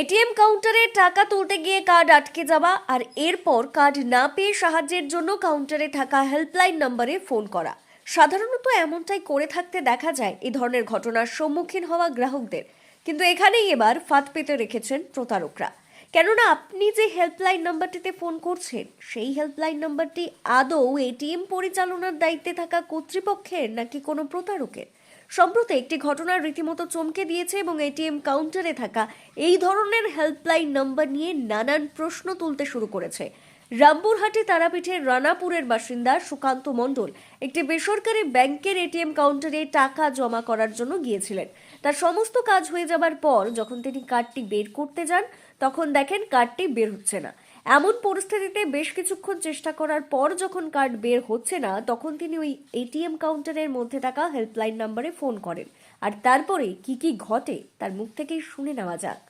ATM কাউন্টারে টাকা তুলতে গিয়ে কার্ড আটকে যাওয়া আর এরপর কার্ড না পেয়ে সাহায্যের জন্য কাউন্টারে থাকা হেল্পলাইন নম্বরে ফোন করা। সাধারণত এমনটাই করে থাকতে দেখা যায় এই ধরনের ঘটনার সম্মুখীন হওয়া গ্রাহকদের। কিন্তু এখানেই এবার ফাঁদ পেতে রেখেছেন প্রতারকরা। কেননা আপনি যে হেল্পলাইন নাম্বারটিতে ফোন করছেন, সেই হেল্পলাইন নাম্বারটি আদৌ এটিএম পরিচালনার দায়িত্বে থাকা কর্তৃপক্ষের নাকি কোনো প্রতারকের? সম্প্রতি একটি ঘটনার রীতিমতো চমকে দিয়েছে এবং এটিএম কাউন্টারে থাকা এই ধরনের হেল্পলাইন নম্বর নিয়ে নানান প্রশ্ন তুলতে শুরু করেছে। রামপুরহাটি তারাপীঠের রানাপুরের বাসিন্দা সুকান্ত মণ্ডল একটি বেসরকারি ব্যাংকের এটিএম কাউন্টারে টাকা জমা করার জন্য গিয়েছিলেন। তার সমস্ত কাজ হয়ে যাবার পর যখন তিনি কার্ডটি বের করতে যান, তখন দেখেন কার্ডটি বের হচ্ছে না। এমন পরিস্থিতিতে বেশ কিছুক্ষণ চেষ্টা করার পর যখন কার্ড বের হচ্ছে না, তখন তিনি ওই এটিএম কাউন্টারের মধ্যে থাকা হেল্পলাইন নাম্বারে ফোন করেন। আর তারপরে কি কি ঘটে তার মুখ থেকেই শুনে নেওয়া যাক।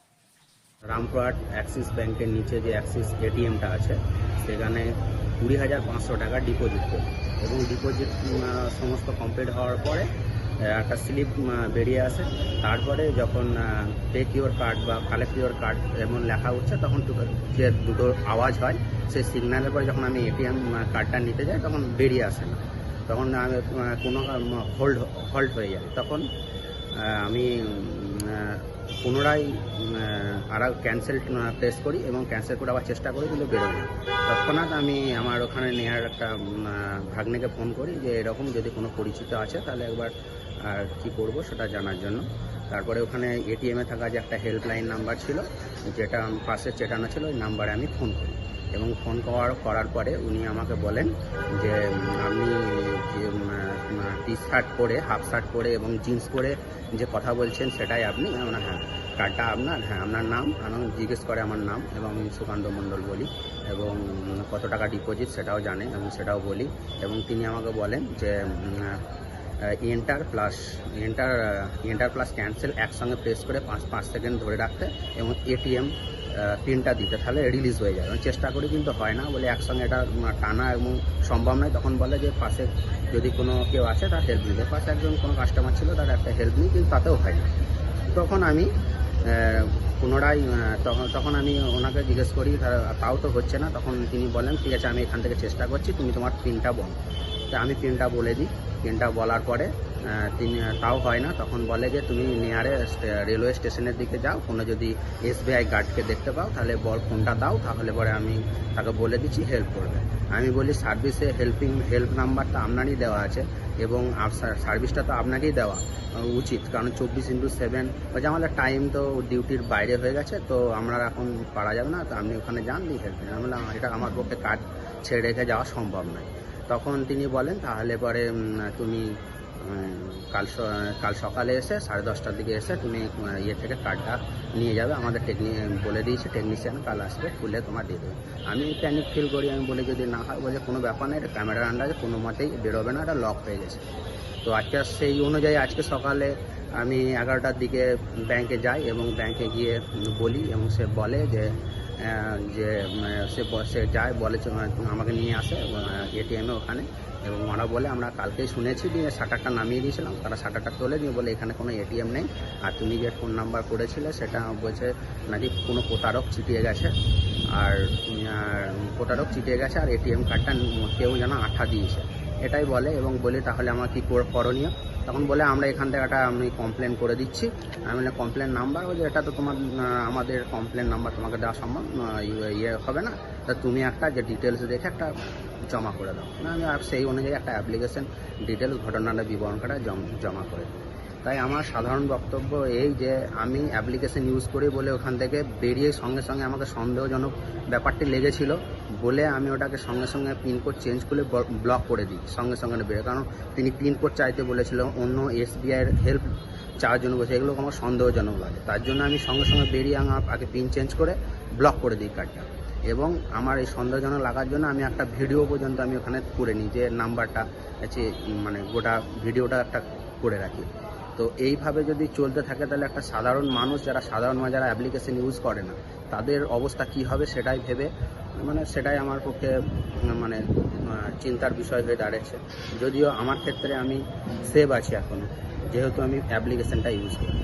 রামপুরহাট অ্যাক্সিস ব্যাংকের নিচে যে অ্যাক্সিস এটিএমটা আছে, সেখানে কুড়ি হাজার পাঁচশো টাকা ডিপোজিট করি এবং ডিপোজিট সমস্ত কমপ্লিট হওয়ার পরে একটা স্লিপ বেরিয়ে আসে। তারপরে যখন টেক ইউর কার্ড বা কালেক্ট ইউর কার্ড এমন লেখা হচ্ছে, তখন যে দুটো আওয়াজ হয়, সেই সিগন্যালের পরে যখন আমি এটিএম কার্ডটা নিতে যাই, তখন বেরিয়ে আসে না। তখন আমি কোনো হোল্ড হল্ট হয়ে যায়। তখন আমি পুনরায় আর ক্যান্সেল প্রেস করি এবং ক্যান্সেল করে আবার চেষ্টা করি কিন্তু বেরোয় না। তৎক্ষণাৎ আমি আমার ওখানে নেওয়ার একটা ভাগ্নেকে ফোন করি যে এরকম যদি কোনো পরিচিত আছে তাহলে একবার আর কি করব সেটা জানার জন্য। তারপরে ওখানে এটিএমে থাকা যে একটা হেল্পলাইন নাম্বার ছিল, যেটা পাশে চেটানো ছিল, ওই নাম্বারে আমি ফোন করি। এবং ফোন করার করার পরে উনি আমাকে বলেন যে আপনি টি শার্ট পরে হাফ শার্ট পরে এবং জিন্স পরে যে কথা বলছেন সেটাই আপনি, আমরা হ্যাঁ কার্ডটা আপনার হ্যাঁ আপনার নাম আমি জিজ্ঞেস করে আমার নাম এবং সুকান্ত মণ্ডল বলি এবং কত টাকা ডিপোজিট সেটাও জানে এবং সেটাও বলি এবং তিনি আমাকে বলেন যে enter plus enter enter plus cancel একসঙ্গে প্রেস করে পাঁচ পাঁচ সেকেন্ড ধরে রাখতে এবং এটিএম পিনটা দিতে তাহলে রিলিজ হয়ে যায়। এবং চেষ্টা করি কিন্তু হয় না বলে একসঙ্গে এটা টানা এবং সম্ভব নয়। তখন বলে যে পাশে যদি কোনো কেউ আসে, তার হেল্প নিতে পাশে একজন কোনো কাস্টমার ছিল, তার একটা হেল্প নিই, কিন্তু তাতেও হয় না। তখন আমি পুনরায় তখন তখন আমি ওনাকে জিজ্ঞেস করি তাও তো হচ্ছে না? তখন তিনি বলেন ঠিক আছে, আমি এখান থেকে চেষ্টা করছি, তুমি তোমার পিনটা বলো। তো আমি পিনটা বলে দিই। পিনটা বলার পরে তিনি তাও হয় না। তখন বলে যে, তুমি নিয়ারে রেলওয়ে স্টেশনের দিকে যাও। কোনো যদি এসবিআই গার্ডকে দেখতে পাও, তাহলে বল ফোনটা দাও। তাহলে পরে আমি তাকে বলে দিচ্ছি হেল্প করবে। আমি বলি সার্ভিসে হেল্পিং হেল্প নাম্বারটা আপনারই দেওয়া আছে এবং সার্ভিসটা তো আপনাকেই দেওয়া উচিত। কারণ চব্বিশ ইন্টু সেভেন, বলছে, আমাদের টাইম তো ডিউটির বাইরে হয়ে গেছে, তো আমরা এখন পারা যাবে না। তো আপনি ওখানে যান, দিয়ে হেল্প আমি এটা আমার পক্ষে কাজ ছেড়ে রেখে যাওয়া সম্ভব নয়। তখন তিনি বলেন, তাহলে পরে তুমি কাল কাল সকালে এসে, সাড়ে দশটার দিকে এসে তুমি ইয়ে থেকে কার্ডটা নিয়ে যাবে। আমাদের টেকনি বলে দিয়েছে টেকনিশিয়ান কাল আসবে, খুলে তোমার দিয়ে দেবে। আমি প্যানিক ফিল করি, আমি বলি, যদি না হয়, বলে কোনো ব্যাপার নেই, এটা ক্যামেরার আন্ডারে কোনো মতেই বেরোবে না, এটা লক হয়ে গেছে। তো আজকে সেই অনুযায়ী আজকে সকালে আমি এগারোটার দিকে ব্যাংকে যাই এবং ব্যাংকে গিয়ে বলি এবং সে বলে যে যে সে সে যায় বলে যে, আহ, আমাকে নিয়ে আসে এটিএমে ওখানে। এবং ওরা বলে আমরা কালকেই শুনেছি দিয়ে শাটারটা নামিয়ে দিয়েছিলাম। তারা শাটারটা তোলে দিয়ে বলে এখানে কোনো এটিএম নেই। আর তুমি যে ফোন নাম্বার করেছিলে সেটা বলছে নাকি কোনো প্রতারক চিটিয়ে গেছে? আর প্রতারক চিটিয়ে গেছে আর এটিএম কার্ডটা কেউ যেন আঠা দিয়েছে। এটাই বলে এবং বলি তাহলে আমার কী কর- করণীয়? তখন বলে, আমরা এখান থেকে একটা, আমি কমপ্লেন করে দিচ্ছি। আমি বললাম কমপ্লেন নাম্বার বলছে, এটা তো তোমার আমাদের কমপ্লেন নাম্বার তোমাকে দেওয়া সম্ভব ইয়ে- ইয়ে হবে না। তা তুমি একটা যে ডিটেলস দেখে একটা জমা করে দাও। আমি আর সেই অনুযায়ী একটা অ্যাপ্লিকেশন ডিটেলস ঘটনাটা বিবরণ করে জমা করে দিই। তাই আমার সাধারণ বক্তব্য এই যে আমি অ্যাপ্লিকেশন ইউজ করি বলে ওখান থেকে বেরিয়ে সঙ্গে সঙ্গে আমাকে সন্দেহজনক ব্যাপারটি লেগেছিল বলে আমি ওটাকে সঙ্গে সঙ্গে পিনকোড চেঞ্জ করে ব্লক করে দিই, সঙ্গে সঙ্গে বেরোয় কারণ তিনি পিনকোড চাইতে বলেছিল, অন্য এসবিআইয়ের হেল্প চাওয়ার জন্য বলছে, এগুলো আমার সন্দেহজনক লাগে। তার জন্য আমি সঙ্গে সঙ্গে বেরিয়ে আমার আগে পিন চেঞ্জ করে ব্লক করে দিই কার্ডটা এবং আমার এই সন্দেহজনক লাগার জন্য আমি একটা ভিডিও পর্যন্ত আমি ওখানে করে নিই, যে নাম্বারটা আছে মানে গোটা ভিডিওটা একটা করে রাখি। তো এইভাবে যদি চলতে থাকে, তাহলে একটা সাধারণ মানুষ যারা সাধারণ মানুষ যারা অ্যাপ্লিকেশন ইউজ করে না, তাদের অবস্থা কি হবে সেটাই ভেবে মানে সেটাই আমার পক্ষে মানে চিন্তার বিষয় হয়ে দাঁড়িয়েছে। যদিও আমার ক্ষেত্রে আমি সেভ আছি এখন, যেহেতু আমি অ্যাপ্লিকেশনটা ইউজ করি।